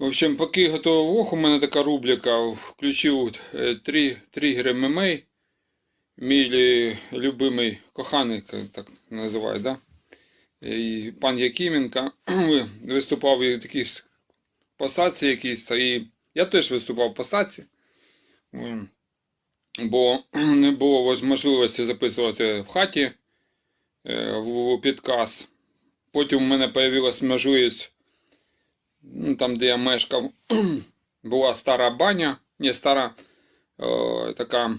В общем, поки готував вох, у мене така рубрика. Включив е, три тригери ММА. Мій любимий коханий, так називають, да? І пан Якименко виступав і в такій с- якійсь, і я теж виступав в посадці. М, Бо не було можливості записувати в хаті е, в підказ. Потім у мене з'явилась можливість ну, там, де я мешкав, була стара баня, не стара е, така,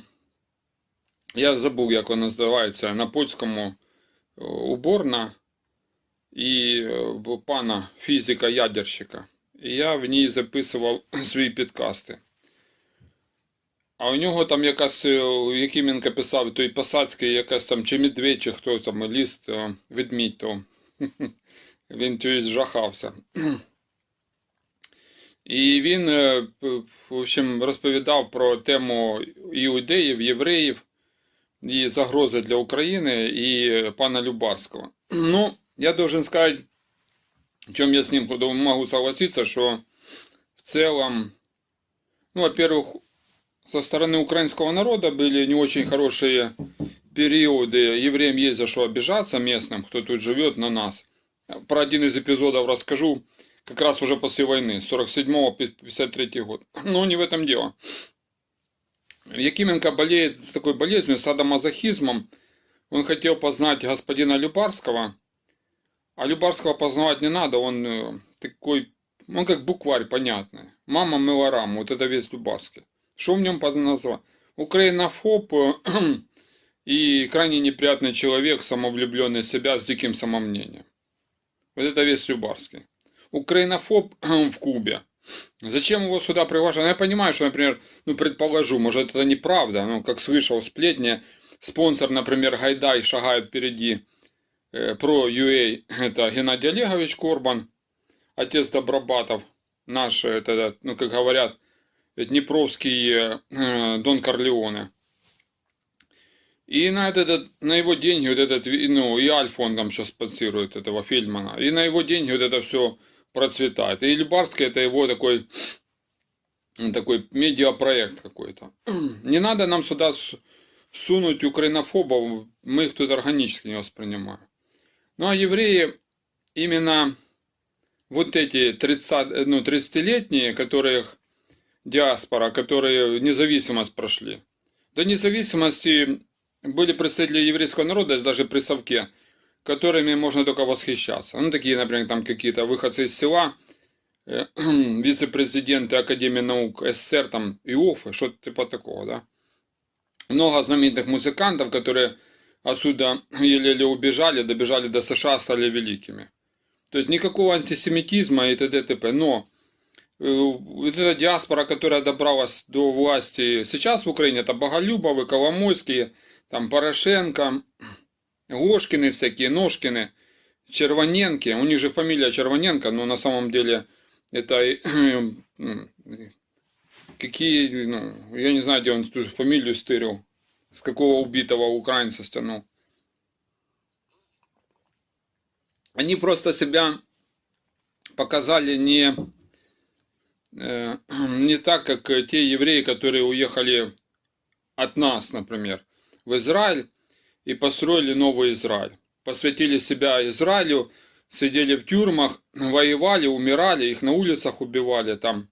я забув, як вона називається, на польському е, уборна і е, пана фізика-ядерщика. І я в ній записував свої підкасти. А у нього там якась, Якименко писав, той Посадський, якась там, чи медведь, чи хто там, ліст, ведмідь, то він чогось жахався. І він, е, п- в общем, розповідав про тему іудеїв, євреїв і загрози для України і е, пана Любарського. Ну, я должен сказать, в чем я с ним могу согласиться, что в целом, ну, во-первых, со стороны украинского народа были не очень хорошие периоды. Евреям есть за что обижаться местным, кто тут живет на нас. Про один из эпизодов расскажу Как раз уже после войны, с 47 по 53 год. Но не в этом дело. Якименко болеет такой болезнью, садомазохизмом. Он хотел познать господина Любарского, а Любарского познавать не надо, он э, такой, он как букварь понятный. Мама мыла раму, вот это весь Любарский. Что в нем назвать? Украинофоб э, и крайне неприятный человек, самовлюбленный в себя с диким самомнением. Вот это весь Любарский. Украинофоб в Кубе. Зачем его сюда приглашать? Ну, я понимаю, что, например, ну, предположу, может, это неправда, ну, как слышал сплетни, спонсор, например, Гайдай шагает впереди э, про UA, это Геннадий Олегович Корбан, отец Добробатов, наш, э, это, ну, как говорят, Днепровский э, Дон Корлеоне. И на, этот, на его деньги вот этот, ну, и Альфон там сейчас спонсирует этого Фельдмана. И на его деньги вот это все процветает. И Любарский это его такой, такой медиапроект какой-то. Не надо нам сюда сунуть украинофобов, мы их тут органически не воспринимаем. Ну а евреи именно вот эти 30, э, ну, 30-летние, которых диаспора, которые независимость прошли. До независимости были представители еврейского народа, даже при Совке, которыми можно только восхищаться. Ну, такие, например, там какие-то выходцы из села, э, вице-президенты Академии наук СССР, там, ИОФы, что-то типа такого, да. Много знаменитых музыкантов, которые отсюда еле-еле убежали, добежали до США, стали великими. То есть никакого антисемитизма и т.д. т.п. Но э, вот эта диаспора, которая добралась до власти сейчас в Украине, это Боголюбовы, Коломойские, там Порошенко, Ложкины всякие, Ножкины, Червоненки. У них же фамилия Червоненко, но на самом деле это какие, ну, я не знаю, где он тут фамилию стырил, с какого убитого украинца стянул. Они просто себя показали не, э, не так, как те евреи, которые уехали от нас, например, в Израиль и построили новый Израиль. Посвятили себя Израилю, сидели в тюрьмах, воевали, умирали, их на улицах убивали там.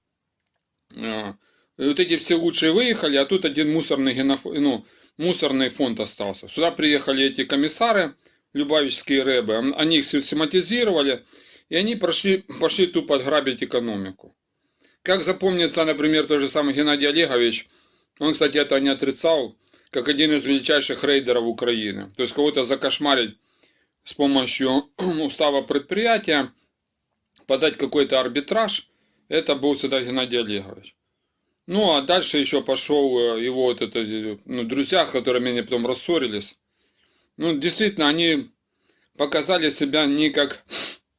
И вот эти все лучшие выехали, а тут один мусорный, геноф... ну, мусорный фонд остался. Сюда приехали эти комиссары, любавические рэбы, они их систематизировали, и они прошли, пошли тупо грабить экономику. Как запомнится, например, тот же самый Геннадий Олегович, он, кстати, это не отрицал, как один из величайших рейдеров Украины. То есть кого-то закошмарить с помощью устава предприятия, подать какой-то арбитраж, это был всегда Геннадий Олегович. Ну, а дальше еще пошел э, его вот это, э, ну, друзья, с которыми они потом рассорились. Ну, действительно, они показали себя не как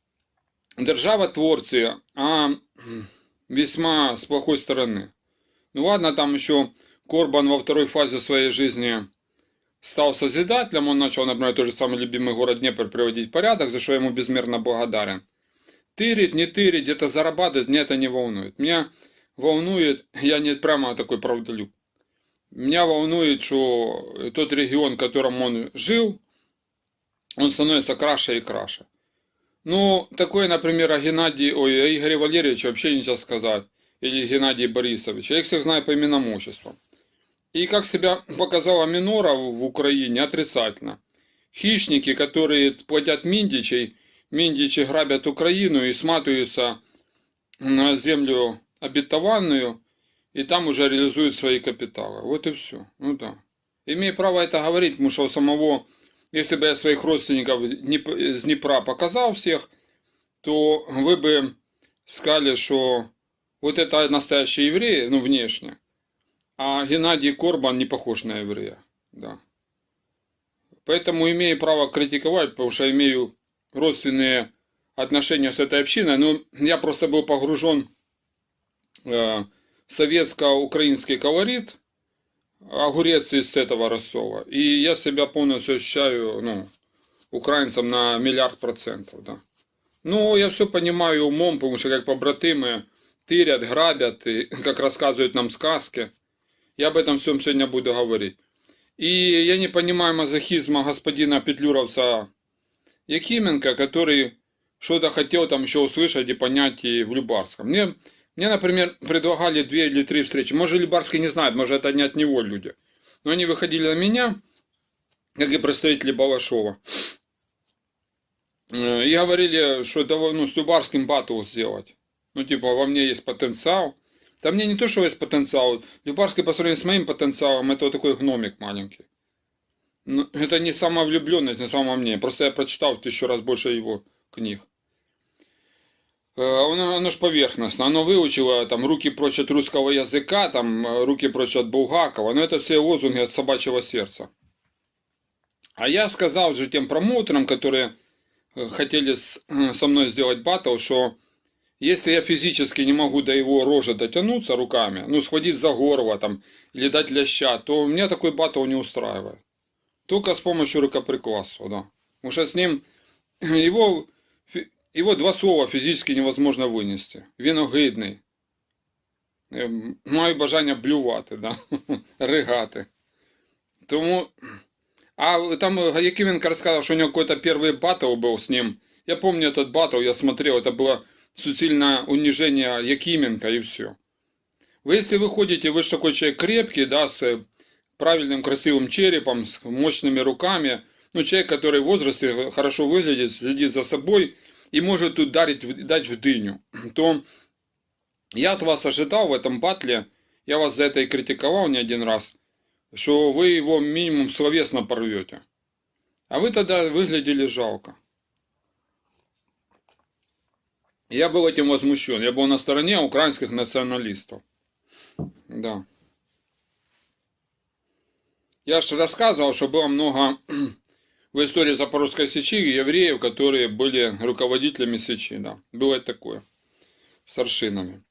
державотворцы, а весьма с плохой стороны. Ну ладно, там еще Корбан во второй фазе своей жизни стал созидателем, он начал, например, тот же самый любимый город Днепр приводить в порядок, за что я ему безмерно благодарен. Тырит, не тырит, где-то зарабатывает, меня это не волнует. Меня волнует, я не прямо такой правдолюб. Меня волнует, что тот регион, в котором он жил, он становится краше и краше. Ну, такое, например, о Геннадии, ой, о Игоре Валерьевиче вообще нельзя сказать. Или Геннадий Борисович. Я их всех знаю по именам отчествам. И как себя показала Минора в Украине, отрицательно. Хищники, которые платят Миндичей, Миндичи грабят Украину и сматываются на землю обетованную, и там уже реализуют свои капиталы. Вот и все. Ну да. Имею право это говорить, потому что у самого, если бы я своих родственников с Днепра показал всех, то вы бы сказали, что вот это настоящие евреи, ну внешне, а Геннадий Корбан не похож на еврея. Да. Поэтому имею право критиковать, потому что имею родственные отношения с этой общиной. Но я просто был погружен э, советско-украинский колорит, огурец из этого рассола. И я себя полностью ощущаю ну, украинцем на миллиард процентов. Да. Ну, я все понимаю умом, потому что как побратимы тырят, грабят, и, как рассказывают нам сказки. Я об этом всем сегодня буду говорить. И я не понимаю мазохизма господина Петлюровца Якименко, который что-то хотел там еще услышать и понять и в Любарском. Мне, мне, например, предлагали две или три встречи. Может, Любарский не знает, может, это не от него люди. Но они выходили на меня, как и представители Балашова. Э, и говорили, что это ну, с Любарским батл сделать. Ну, типа, во мне есть потенциал. Там мне не то, что есть потенциал. Любарский по сравнению с моим потенциалом, это вот такой гномик маленький. Но ну, это не самовлюбленность на самом мне. Просто я прочитал еще раз больше его книг. Э, оно, оно ж поверхностно. Оно выучило там руки прочь от русского языка, там э, руки прочь от Булгакова. Но это все лозунги от собачьего сердца. А я сказал же тем промоутерам, которые э, хотели со мной сделать батл, что если я физически не могу до его рожи дотянуться руками, ну, схватить за горло там, или дать ляща, то меня такой батл не устраивает. Только с помощью рукоприкладства, да. Потому что с ним его, его два слова физически невозможно вынести. Він огидний. Маю бажання блювати, да? ригати. Тому. А там Якименко рассказал, что у него какой-то первый батл был с ним. Я помню этот батл, я смотрел, это было суцильное унижение Якименко и все. Вы если вы ходите, вы же такой человек крепкий, да, с правильным красивым черепом, с мощными руками, ну, человек, который в возрасте хорошо выглядит, следит за собой и может ударить, дать в дыню, то я от вас ожидал в этом батле, я вас за это и критиковал не один раз, что вы его минимум словесно порвете. А вы тогда выглядели жалко. Я был этим возмущен. Я был на стороне украинских националистов. Да. Я же рассказывал, что было много в истории Запорожской Сечи евреев, которые были руководителями Сечи. Да. Было такое. Старшинами.